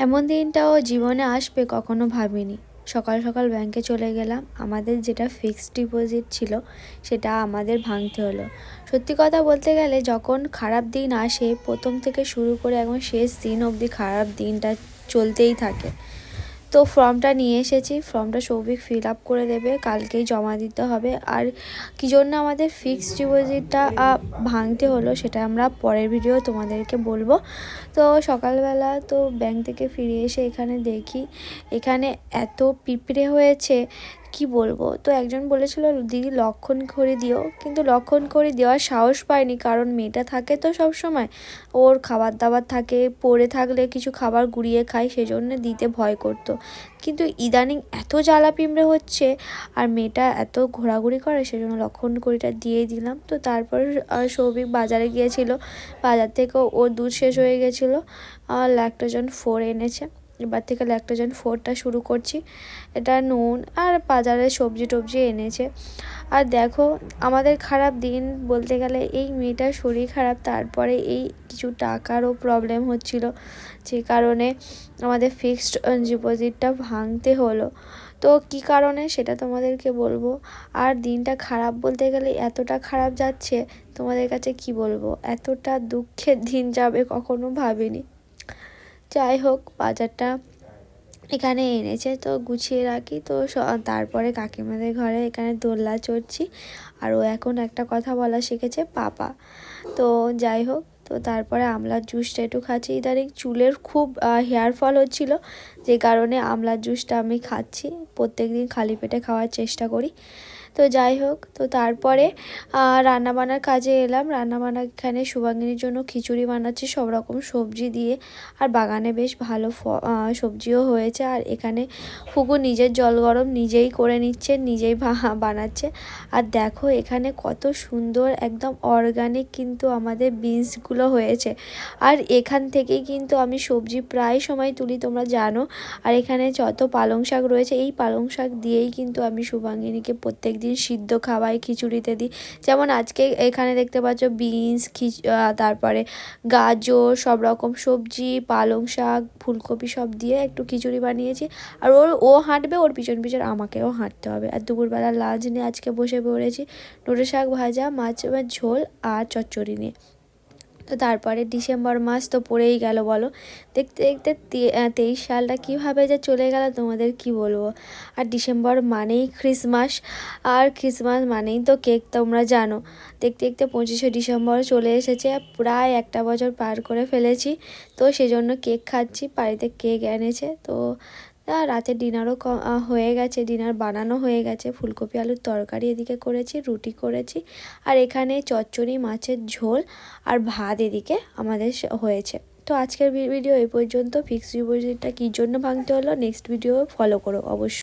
এমন দিনটাও জীবনে আসবে কখনো ভাবিনি। সকাল সকাল ব্যাংকে চলে গেলাম। আমাদের যেটা ফিক্সড ডিপোজিট ছিল, সেটা আমাদের ভাঙতে হলো। সত্যি কথা বলতে গেলে যখন খারাপ দিন আসে, প্রথম থেকে শুরু করে এখন শেষ দিন অবধি খারাপ দিনটা চলতেই থাকে। তো ফর্মটা নিয়ে এসেছি। ফর্মটা সৌভিক ফিল আপ করে দেবে। কালকেই জমা দিতে হবে। আর কি জন্য আমাদের ফিক্সড ডিপোজিটটা ভাঙতে হলো সেটা আমরা পরের ভিডিও তোমাদেরকে বলব। তো সকালবেলা তো ব্যাংক থেকে ফিরে এসে এখানে দেখি, এখানে এত পিঁপড়ে হয়েছে কি বলব? তো একজন বলেছিল, দিদি, লক্ষণ করে দিও। কিন্তু লক্ষণ করে দেওয়ার সাহস পায়নি, কারণ মেয়েটা থাকে তো সব সময়। ওর খাবার দাবার থাকে, পড়ে থাকলে কিছু খাবার গুড়িয়ে খায়, সেজন্য দিতে ভয় করতো। কিন্তু ইদানিং এত জ্বালা পিঁমড়ে হচ্ছে, আর মেয়েটা এত ঘোরাঘুরি করে, সেজন্য লক্ষণ করিটা দিয়ে দিলাম। তো তারপর সৌভিক বাজারে গিয়েছিল। বাজার থেকে ওর দুধ শেষ হয়ে গেছিল। ল্যাকটোজন ফোর এনেছে। এবার থেকে ল্যাকটোজেন ফোরটা শুরু করছি। এটা নুন আর বাজারে সবজি টবজি এনেছে। আর দেখো, আমাদের খারাপ দিন বলতে গেলে এই মেয়েটার শরীর খারাপ, তারপরে এই কিছু টাকারও প্রবলেম হচ্ছিল। যে কারণে আমাদের ফিক্সড ডিপোজিটটা ভাঙতে হলো। তো কি কারণে সেটা তোমাদেরকে বলব? আর দিনটা খারাপ বলতে গেলে এতটা খারাপ যাচ্ছে, তোমাদের কাছে কি বলব? এতটা দুঃখের দিন যাবে কখনো ভাবিনি। যাই হোক, বাজারটা এখানে এনেছে, তো গুছিয়ে রাখি। তো তারপরে কাকিমাদের ঘরে এখানে দোল্লা চড়ছি। আর ও এখন একটা কথা বলা শিখেছে, পাপা। তো যাই হোক, তো তারপরে আমলার জুসটা একটু খাচ্ছি। ইদানিং চুলের খুব হেয়ার ফল হচ্ছিল, যে কারণে আমলার জুসটা আমি খাচ্ছি। প্রত্যেক দিন খালি পেটে খাওয়ার চেষ্টা করি। তো যাই হোক, তো তারপরে রান্নাবান্নার কাজে এলাম। রান্নাবান্না এখানে শুভাঙ্গিনীর জন্য খিচুড়ি বানাচ্ছি, সব রকম সবজি দিয়ে। আর বাগানে বেশ ভালো সবজিও হয়েছে। আর এখানে ফুকু নিজের জল গরম নিজেই করে নিচ্ছে, নিজেই বানাচ্ছে। আর দেখো, এখানে কত সুন্দর একদম অর্গানিক কিন্তু আমাদের বিনসগুলো হয়েছে। আর এখান থেকেই কিন্তু আমি সবজি প্রায় সময় তুলি, তোমরা জানো। আর এখানে যত পালং শাক রয়েছে, এই পালং শাক দিয়েই কিন্তু আমি শুভাঙ্গিনীকে প্রত্যেক দিন সিদ্ধ খাওয়াই খিচুড়িতে দিই। যেমন আজকে এখানে দেখতে পাচ্ছ বিনস, খিচ তারপরে গাজর, সব রকম সবজি, পালং শাক, ফুলকপি সব দিয়ে একটু খিচুড়ি বানিয়েছি। আর ওর, ও হাঁটবে, ওর পিছন পিছন আমাকেও হাঁটতে হবে। আর দুপুরবেলা লাঞ্চ নিয়ে আজকে বসে পড়েছি। নোটে শাক ভাজা, মাছ ঝোল আর চচ্চড়ি নিয়ে। তো তারপরে ডিসেম্বর মাস তো পড়েই গেল, বলো। দেখতে দেখতে তেইশ সালটা কীভাবে যে চলে গেল, তোমাদের কি বলব? আর ডিসেম্বর মানেই খ্রিসমাস আর ক্রিসমাস মানেই তো কেক, তোমরা জানো। দেখতে দেখতে পঁচিশে ডিসেম্বর চলে এসেছে, প্রায় একটা বছর পার করে ফেলেছি। তো সেজন্য কেক খাচ্ছি, বাড়িতে কেক এনেছে, তো রাতে ডিনারও হয়ে গেছে, ডিনার বানানো হয়ে গেছে। ফুলকপি, আলুর তরকারি এদিকে করেছি, রুটি করেছি। আর এখানে চচ্চড়ি, মাছের ঝোল আর ভাত এদিকে আমাদের হয়েছে। তো আজকের ভিডিও এই পর্যন্ত। ফিক্সড ডিপোজিটটা কী জন্য ভাঙতে হলো? নেক্সট ভিডিও ফলো করো, অবশ্যই।